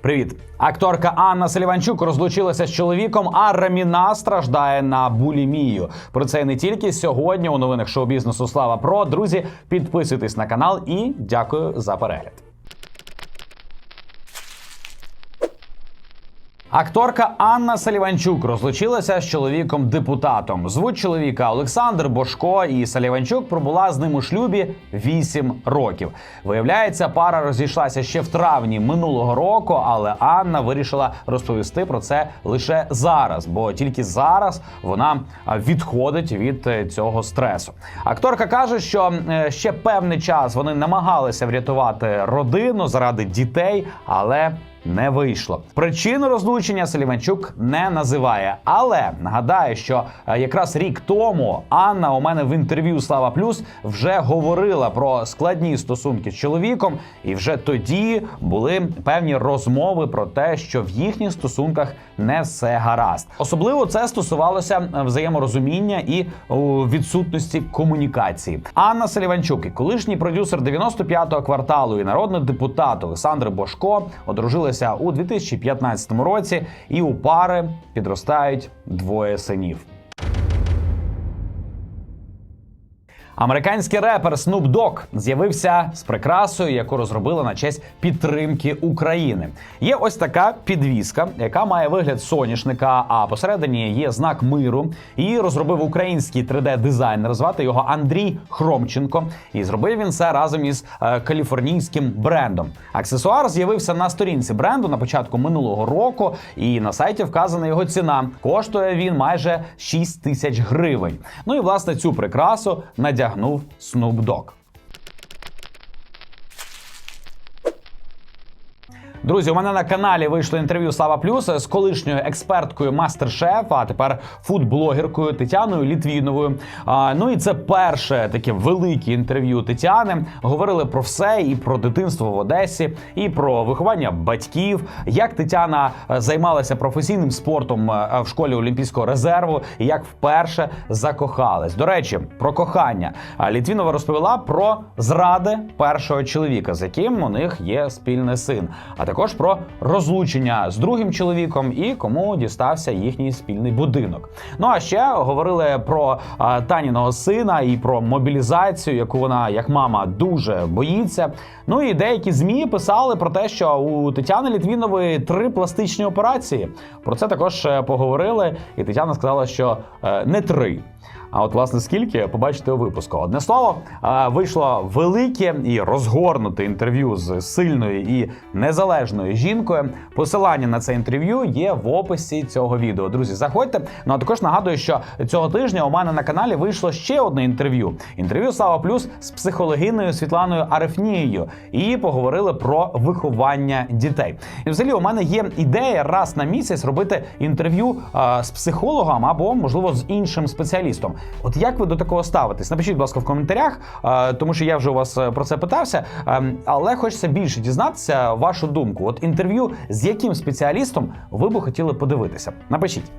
Привіт, акторка Анна Селіванчук розлучилася з чоловіком, а Раміна страждає на булімію. Про це не тільки сьогодні у новинах шоу-бізнесу. Слава Про друзі, підписуйтесь на канал і дякую за перегляд. Акторка Анна Саліванчук розлучилася з чоловіком депутатом. Звуть чоловіка Олександр Бошко, і Саліванчук пробула з ним у шлюбі 8 років. Виявляється, пара розійшлася ще в травні минулого року, але Анна вирішила розповісти про це лише зараз, бо тільки зараз вона відходить від е, цього стресу. Акторка каже, що е, ще певний час вони намагалися врятувати родину заради дітей, але не вийшло. Причину розлучення Саліванчук не називає, але нагадаю, що е, якраз рік тому Анна у мене в інтерв'ю Слава Плюс вже говорила про складні стосунки з чоловіком, і вже тоді були певні розмови про те, що в їхніх стосунках не все гаразд. Особливо це стосувалося е, взаєморозуміння і відсутності комунікації. Анна Саліванчук, і колишній продюсер 95-го кварталу і народний депутат Олександр Бошко одружилися у 2015 році, і у пари підростають двоє синів. Американський репер Snoop Dogg з'явився з прикрасою, яку розробили на честь підтримки України. Є ось така підвіска, яка має вигляд соняшника, а посередині є знак миру. Її розробив український 3D-дизайнер. Звати його Андрій Хромченко. І зробив він це разом із е, каліфорнійським брендом. Аксесуар з'явився на сторінці бренду на початку минулого року, і на сайті вказана його ціна. Коштує він майже 6 тисяч гривень. Ну і власне цю прикрасу надягнув Snoop Dogg. Друзі, у мене на каналі вийшло інтерв'ю Слава Плюс з колишньою експерткою мастер-шеф, а тепер фудблогеркою Тетяною Літвіновою. А, ну і це перше таке велике інтерв'ю Тетяни. Говорили про все і про дитинство в Одесі, і про виховання батьків, як Тетяна е, займалася професійним спортом е, в школі Олімпійського резерву, і як вперше закохалась. До речі, про кохання. Літвінова розповіла про зради першого чоловіка, з яким у них є спільний син. А також про розлучення з другим чоловіком і кому дістався їхній спільний будинок. Ну а ще говорили про а, Таніного сина і про мобілізацію, яку вона як мама дуже боїться. Ну і деякі змі писали про те, що у Тетяни Літвінової три пластичні операції. Про це також е, поговорили, і Тетяна сказала, що е, не три. А от власне скільки побачите у випуску. Одне слово, вийшло велике і розгорнуте інтерв'ю з сильною і незалежною жінкою. Посилання на це інтерв'ю є в описі цього відео. Друзі, заходьте. Ну а також нагадую, що цього тижня у мене на каналі вийшло ще одне інтерв'ю. Інтерв'ю Слава Плюс з психологиною Світланою Арефнією. І поговорили про виховання дітей. І взагалі у мене є ідея раз на місяць робити інтерв'ю з психологом або можливо з іншим спеціалістом. От як ви до такого ставитесь? Напишіть, будь ласка, в коментарях, е, тому що я вже у вас е, про це питався. Е, Але хочеться більше дізнатися вашу думку. От інтерв'ю з яким спеціалістом ви би хотіли подивитися? Напишіть.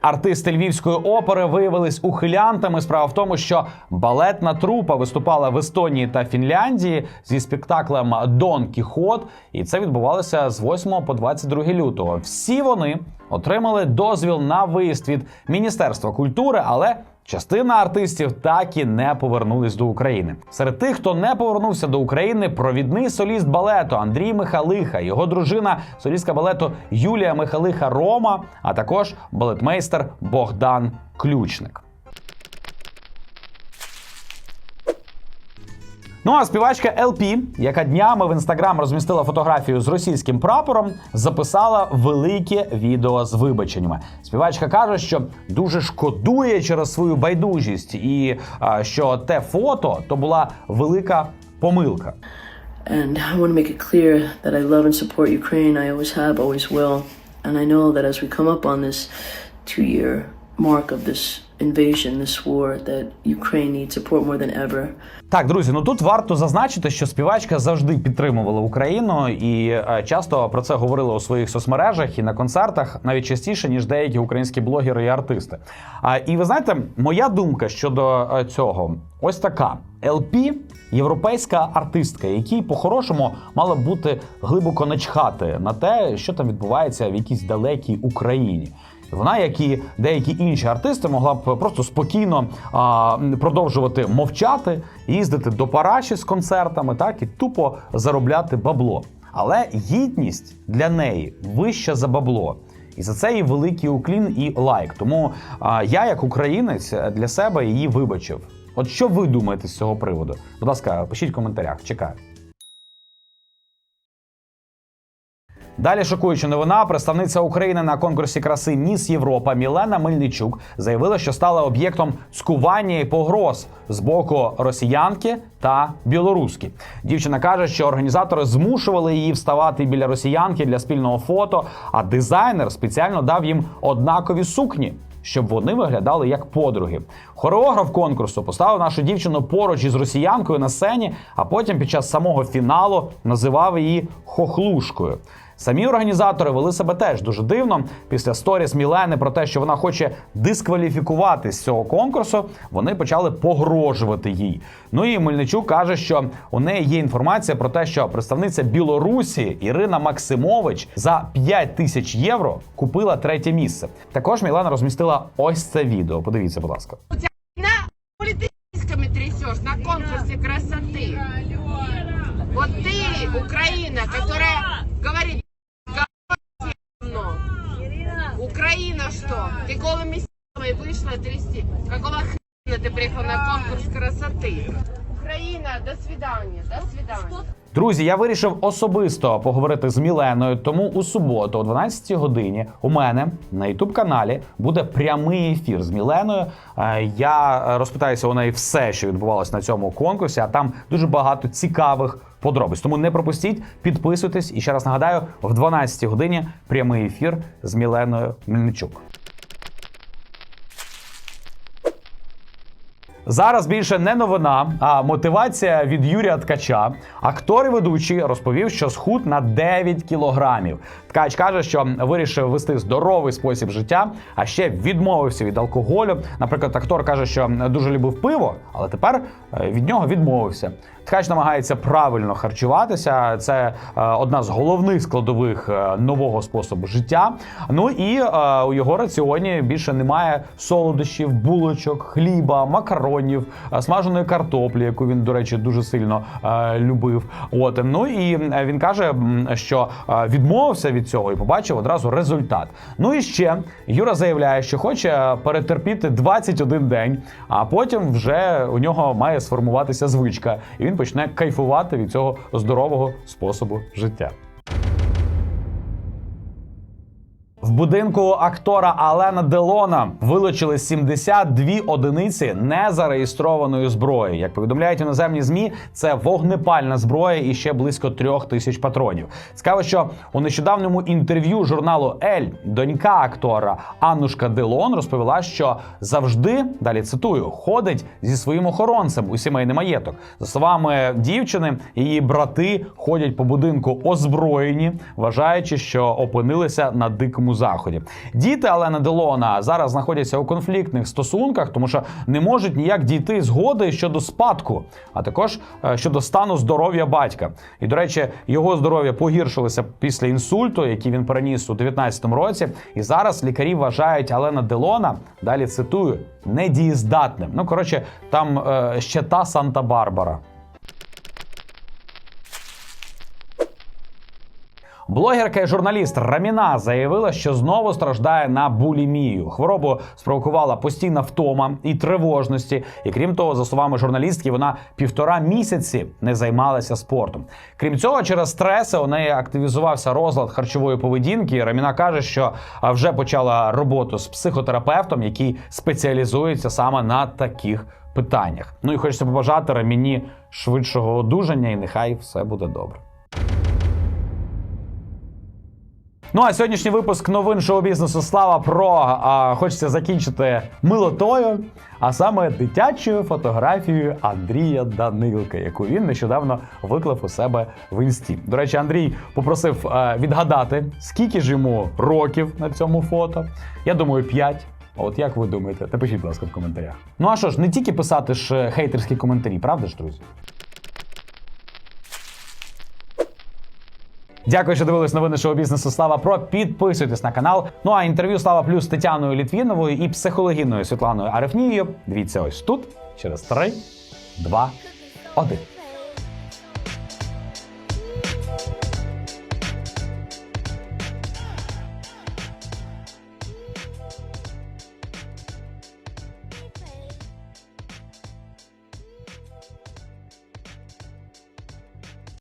Артисти львівської опери виявились ухилянтами. Справа в тому, що балетна трупа виступала в Естонії та Фінляндії зі спектаклем Дон Кіхот, і це відбувалося з 8 по 22 лютого. Всі вони отримали дозвіл на виїзд від Міністерства культури, але Частина артистів так і не повернулись до України. Серед тих, хто не повернувся до України, провідний соліст балету Андрій Михалиха, його дружина, солістка балету Юлія Михалиха Рома, а також балетмейстер Богдан Ключник. Ну а співачка LP, яка днями в інстаграм розмістила фотографію з російським прапором, записала велике відео з вибаченнями. Співачка каже, що дуже шкодує через свою байдужість, і а, що те фото то була велика помилка. And I want to make it clear that I love and support Ukraine. I always have, always will. And I know that as we come up on this two year mark of this invasion, this war that Ukraine needs support more than ever. Так, друзі, ну тут варто зазначити, що співачка завжди підтримувала Україну і е, часто про це говорила у своїх соцмережах і на концертах, навіть частіше ніж деякі українські блогери і артисти. А і ви знаєте, моя думка щодо е, цього ось така: ЛП – європейська артистка, якій по-хорошому мало б бути глибоко начхати на те, що там відбувається в якійсь далекій Україні. Вона, як і деякі інші артисти, могла б просто спокійно а, продовжувати мовчати, їздити до Параші з концертами, так і тупо заробляти бабло. Але гідність для неї вища за бабло. І за це їй великий уклін і лайк. Тому а, я, як українець, для себе її вибачив. От що ви думаєте з цього приводу? Будь ласка, пишіть в коментарях. Чекаю. Далі шокуюча новина. Представниця України на конкурсі краси Міс Європа Мілена Мельничук заявила, що стала об'єктом цькування і погроз з боку росіянки та білоруски. Дівчина каже, що організатори змушували її вставати біля росіянки для спільного фото, а дизайнер спеціально дав їм однакові сукні. Щоб вони виглядали як подруги. Хореограф конкурсу поставив нашу дівчину поруч із росіянкою на сцені, а потім під час самого фіналу називав її хохлушкою. Самі організатори вели себе теж дуже дивно. Після сторіс Мілени про те, що вона хоче дискваліфікувати з цього конкурсу, вони почали погрожувати їй. Ну і Мельничук каже, що у неї є інформація про те, що представниця Білорусі Ірина Максимович за 5 тисяч євро купила третє місце. Також Мілена розмістила ось це відео. Подивіться, будь ласка. на хули ты сиськами трясешь на конкурсе красоты. Вот ты, Украина, которая говорит Украина что? Ты голыми сиськами вышла трясти. Какого хрена ты приехал на конкурс красоты? Украина, до свидания, до свидания. Друзі, я вирішив особисто поговорити з Міленою. Тому у суботу, о 12 годині, у мене на youtube каналі буде прямий ефір з Міленою. Е, Я розпитаюся у неї все, що відбувалося на цьому конкурсі. А там дуже багато цікавих подробиць. Тому не пропустіть, підписуйтесь. І ще раз нагадаю, в 12 годині прямий ефір з Міленою Мельничук. Зараз більше не новина, а мотивація від Юрія Ткача. Актор і ведучий розповів, що схуд на 9 кілограмів. Ткач каже, що вирішив вести здоровий спосіб життя, а ще відмовився від алкоголю. Наприклад, актор каже, що дуже любив пиво, але тепер е, від нього відмовився. Ткач намагається правильно харчуватися. Це е, одна з головних складових е, нового способу життя. Ну і е, у його раціоні більше немає солодощів, булочок, хліба, макаронів, смаженої картоплі, яку він, до речі, дуже сильно любив. От ну і він каже, що відмовився від цього і побачив одразу результат. Ну і ще Юра заявляє, що хоче перетерпіти 21 день, а потім вже у нього має сформуватися звичка, і він почне кайфувати від цього здорового способу життя. В будинку актора Алена Делона вилучили 72 одиниці незареєстрованої зброї. Як повідомляють іноземні змі, це вогнепальна зброя і ще близько трьох тисяч патронів. Цікаво, що у нещодавньому інтерв'ю журналу Ель донька актора Аннушка Делон розповіла, що завжди далі цитую ходить зі своїм охоронцем у сімейний маєток. За словами дівчини, її брати ходять по будинку озброєні, вважаючи, що опинилися на дикому заході. Діти Алена Делона зараз знаходяться у конфліктних стосунках, тому що не можуть ніяк дійти згоди щодо спадку, а також е, щодо стану здоров'я батька. І до речі, його здоров'я погіршилося після інсульту, який він переніс у 19-му році. І зараз лікарі вважають Алена Делона, далі цитую, недієздатним. Ну коротше, там е, ще та Санта-Барбара. Блогерка і журналіст Раміна заявила, що знову страждає на булімію. Хворобу спровокувала постійна втома і тривожності. І крім того, за словами журналістки, вона півтора місяці не займалася спортом. Крім цього, через стреси у неї активізувався розлад харчової поведінки. Раміна каже, що вже почала роботу з психотерапевтом, який спеціалізується саме на таких питаннях. Ну і хочеться побажати Раміні швидшого одужання, і нехай все буде добре. Ну а сьогоднішній випуск новин шоу-бізнесу Слава Про а, хочеться закінчити милотою, а саме дитячою фотографією Андрія Данилка, яку він нещодавно виклав у себе в інсті. До речі, Андрій попросив е, відгадати, скільки ж йому років на цьому фото. Я думаю, 5. А От як ви думаєте? Напишіть, будь ласка, в коментарях. Ну а що ж, не тільки писати ж е, хейтерські коментарі, правда ж, друзі? Дякую, що дивились новини шоу бізнесу Слава Про. Підписуйтесь на канал. Ну а інтерв'ю Слава Плюс з Тетяною Літвіновою і психологіною Світланою Арефнією. Дивіться ось тут через 3, 2, 1.